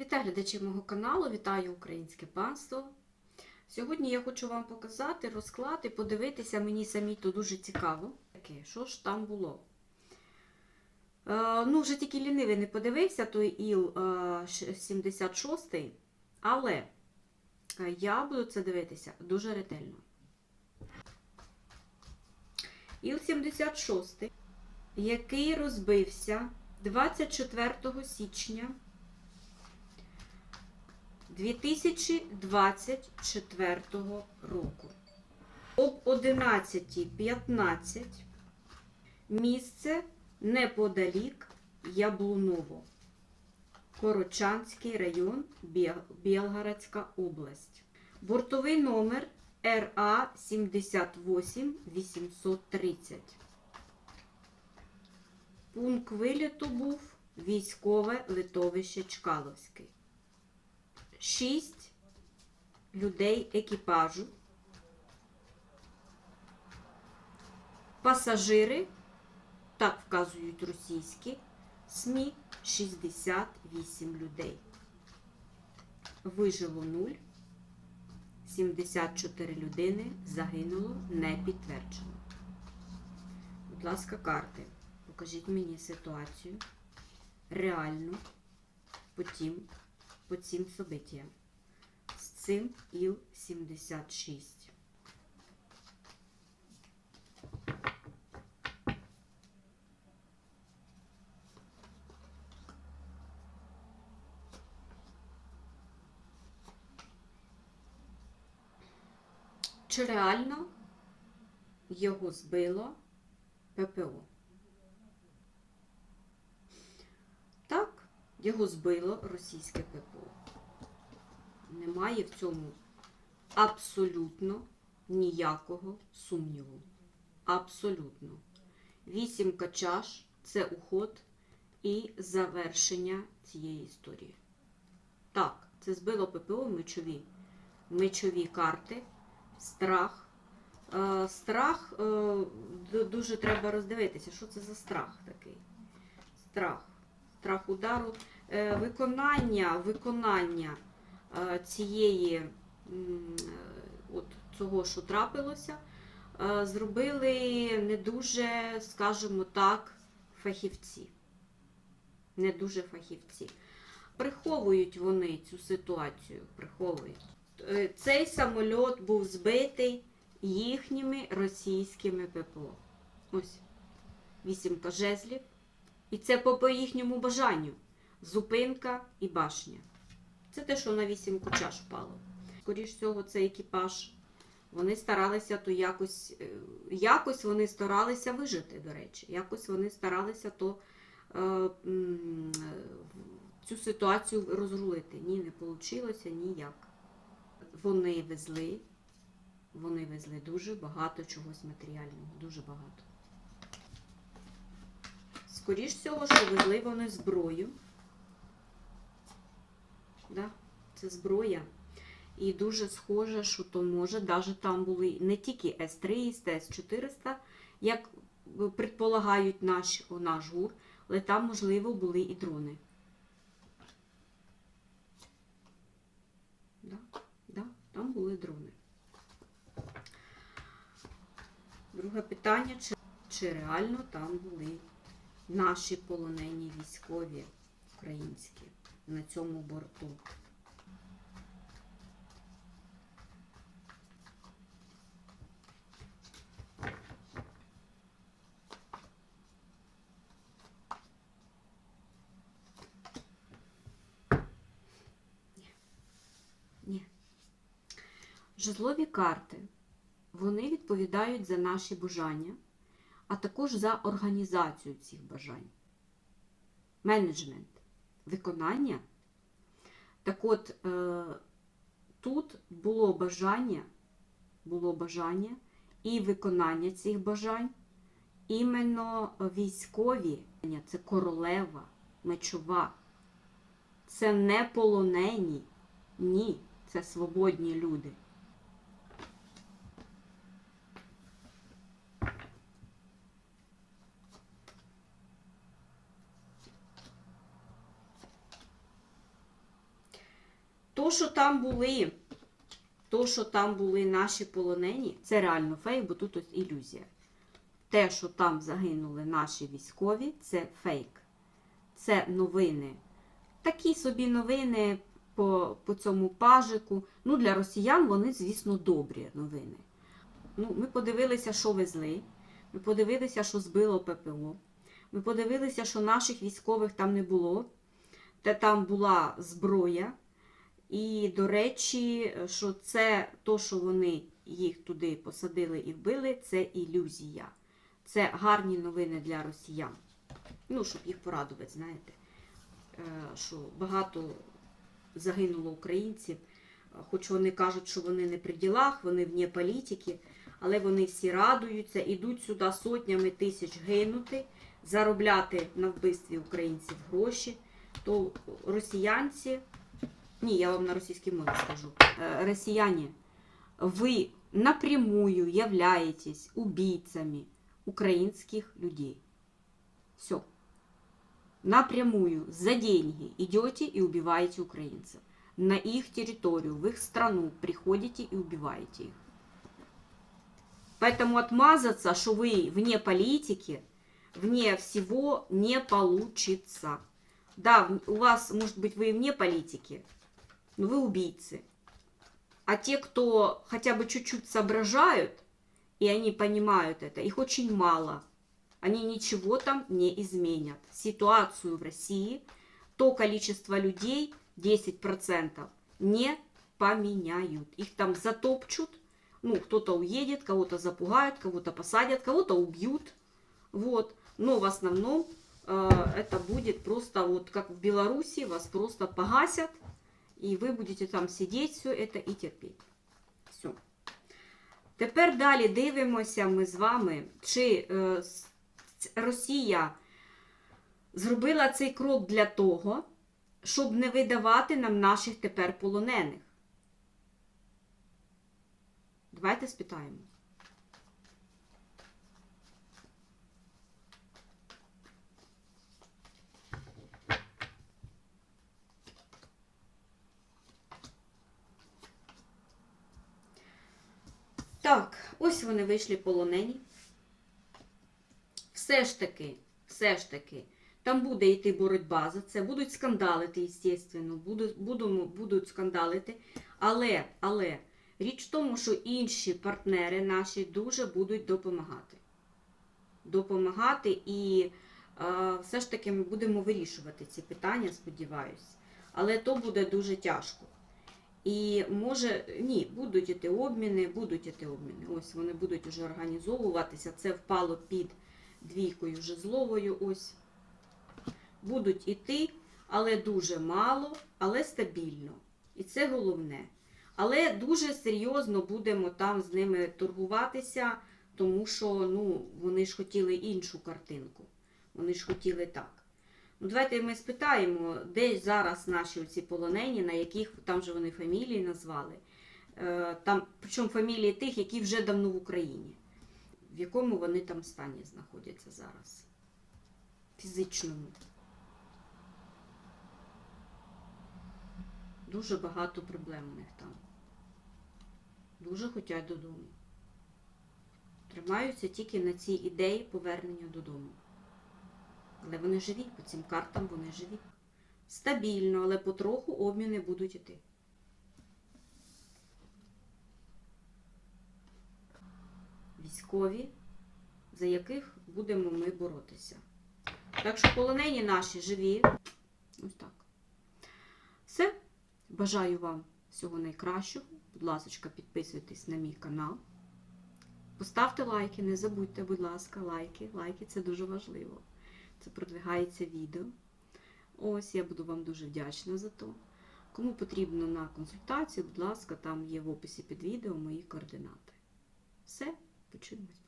Вітаю глядачів мого каналу, вітаю українське панство. Сьогодні я хочу вам показати розклад і подивитися, мені самій то дуже цікаво. Таке, що ж там було? Е, ну, вже тільки лінивий не подивився той ІЛ е, 76, але е, я буду це дивитися дуже ретельно. Іл 76, який розбився 24 січня 2024 року. Об 11.15 місце неподалік Яблуново, Корочанський район, Білгородська область. Бортовий номер РА 78830. Пункт виліту був військове литовище Чкаловський. Шість людей екіпажу. Пасажири, так вказують російські СМІ, 68 людей. Вижило 0. 74 людини загинуло, не підтверджено. Будь ласка, карти. Покажіть мені ситуацію реальну по тим, по цим событиям. З цим Іл-76. Чи реально його збило ППО? Так, його збило російське ППО. Немає в цьому абсолютно ніякого сумніву. Абсолютно. Вісімка чаш це уход і завершення цієї історії. Так, це збило ППО мечові. Мечові карти, страх. Е, страх е, дуже треба роздивитися, що це за страх такий. Страх. Страх удару. Е, виконання, виконання е, цієї е, от цього, що трапилося, зробили не дуже, скажімо так, фахівці. Не дуже фахівці. Приховують вони цю ситуацію, приховують. Цей самольот був збитий їхніми російськими ППО. Ось вісімка жезлів. І це по, їхньому бажанню. Зупинка і башня. Це те, що на вісімку чаш впало. Скоріш всього, цей екіпаж. Вони старалися то якось, е, якось вони старалися вижити, до речі. Якось вони старалися то е, е, цю ситуацію розрулити. Ні, не вийшло ніяк. Вони везли, вони везли дуже багато чогось матеріального, дуже багато. Скоріш всього, що везли вони зброю. Да? Це зброя. І дуже схоже, що то може, навіть там були не тільки С-300, С-400, як предполагають наш, наш ГУР, але там, можливо, були і дрони. Да, да, там були дрони. Друге питання, чи, чи реально там були наші полонені військові українські на цьому борту. Жезлові карти. Вони відповідають за наші бажання, а також за організацію цих бажань. Менеджмент, виконання. Так от, е, тут було бажання, було бажання і виконання цих бажань, іменно військові, це королева, мечова. Це не полонені, ні, це свободні люди. то, що там були, то, що там були наші полонені, це реально фейк, бо тут ось ілюзія. Те, що там загинули наші військові, це фейк. Це новини. Такі собі новини по, по цьому пажику. Ну, для росіян вони, звісно, добрі новини. Ну, ми подивилися, що везли. Ми подивилися, що збило ППО. Ми подивилися, що наших військових там не було, де там була зброя. І, до речі, що це то, що вони їх туди посадили і вбили, це ілюзія. Це гарні новини для росіян. Ну, щоб їх порадувати, знаєте, Е, що багато загинуло українців, хоч вони кажуть, що вони не при ділах, вони вне політики, але вони всі радуються, ідуть сюди сотнями тисяч гинути, заробляти на вбивстві українців гроші. То росіянці, ні, я вам на російській мові скажу, Е, росіяне, ви напрямую являєтесь убийцами украинских людей. Все. Напрямую за деньги идете и убиваете украинцев. На их территорию, в их страну приходите и убиваете их. Поэтому отмазаться, что вы вне политики, вне всего не получится. Да, в- у вас, может быть, вы и вне политики, но вы убийцы. А те, кто хотя бы чуть-чуть соображают, и они понимают это, их очень мало. Они ничего там не изменят. Ситуацию в России, то количество людей, 10%, не поменяют. Их там затопчут, ну, кто-то уедет, кого-то запугают, кого-то посадят, кого-то убьют. Вот. Но в основном э, это будет просто вот как в Беларуси, вас просто погасят, і ви будете там сидіти все це і терпіти. Все. Тепер далі дивимося ми з вами, чи е, Росія зробила цей крок для того, щоб не видавати нам наших тепер полонених. Давайте спитаємо. Так, ось вони вийшли полонені. Все ж таки, все ж таки, там буде йти боротьба за це, будуть скандалити, звісно, будуть, будуть скандалити. Але, але річ в тому, що інші партнери наші дуже будуть допомагати. Допомагати і е, все ж таки ми будемо вирішувати ці питання, сподіваюся. Але то буде дуже тяжко. І може, ні, будуть іти обміни, будуть іти обміни. Ось вони будуть вже організовуватися. Це впало під двійкою жезловою. Ось. Будуть іти, але дуже мало, але стабільно. І це головне. Але дуже серйозно будемо там з ними торгуватися, тому що ну, вони ж хотіли іншу картинку. Вони ж хотіли так. Ну, давайте ми спитаємо, де зараз наші ці полонені, на яких там же вони фамілії назвали. Е, Там, причому фамілії тих, які вже давно в Україні. В якому вони там стані знаходяться зараз? Фізичному. Дуже багато проблем у них там. Дуже хочуть додому. Тримаються тільки на цій ідеї повернення додому. Але вони живі, по цим картам вони живі. Стабільно, але потроху обміни будуть іти. Військові, за яких будемо ми боротися. Так що полонені наші живі. Ось так. Все. Бажаю вам всього найкращого. Будь ласка, підписуйтесь на мій канал. Поставте лайки, не забудьте, будь ласка, лайки. Лайки це дуже важливо. Продвигається відео. Ось, я буду вам дуже вдячна за то. Кому потрібно на консультацію, будь ласка, там є в описі під відео мої координати. Все, почуємось.